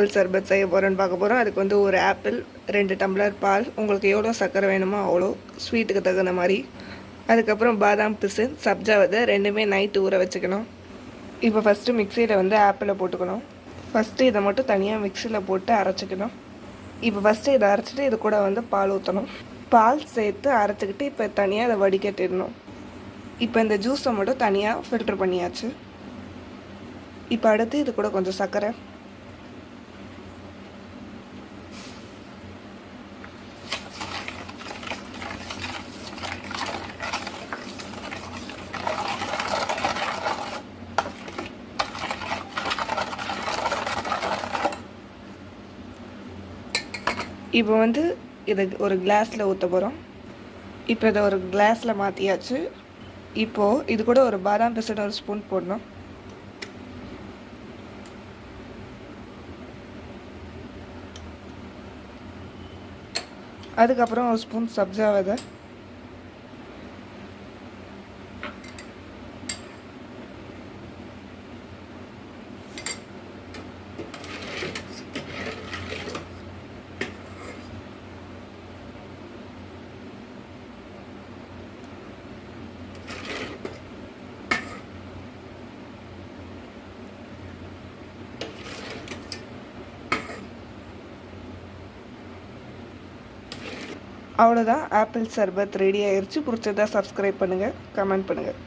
Apple சர்பத் செய்ய போகிறேன்னு பார்க்க போகிறோம் அதுக்கு வந்து ஒரு ஆப்பிள் ரெண்டு டம்ளர் பால் உங்களுக்கு எவ்வளோ சர்க்கரை வேணுமோ அவ்வளோ ஸ்வீட்டுக்கு தகுந்த மாதிரி. அதுக்கப்புறம் பாதாம் பிசு சப்ஜா விதை ரெண்டுமே நைட்டு ஊற வச்சுக்கணும். இப்போ ஃபஸ்ட்டு மிக்சியில் வந்து ஆப்பிளை போட்டுக்கணும். ஃபஸ்ட்டு இதை மட்டும் தனியாக மிக்சியில் போட்டு அரைச்சிக்கணும். இப்போ ஃபஸ்ட்டு இதை அரைச்சிட்டு இது கூட வந்து பால் ஊற்றணும் பால் சேர்த்து அரைச்சிக்கிட்டு இப்போ தனியாக இதை வடிகட்டிடணும். இப்போ இந்த ஜூஸை மட்டும் தனியாக ஃபில்டர் பண்ணியாச்சு. இப்போ அடுத்து இது கூட கொஞ்சம் சர்க்கரை இப்போ வந்து இதை ஒரு கிளாஸில் ஊற்ற போகிறோம் இப்போ இதை ஒரு கிளாஸில் மாற்றியாச்சு இப்போது இது கூட ஒரு பாதாம் பிசன் ஒரு ஸ்பூன் போடணும். அதுக்கப்புறம் ஒரு ஸ்பூன் சப்ஜா விதை அவ்வளோதான் ஆப்பிள் சர்பத் ரெடி ஆயிடுச்சு பிடிச்சதா சப்ஸ்கிரைப் பண்ணுங்கள் கமெண்ட் பண்ணுங்கள்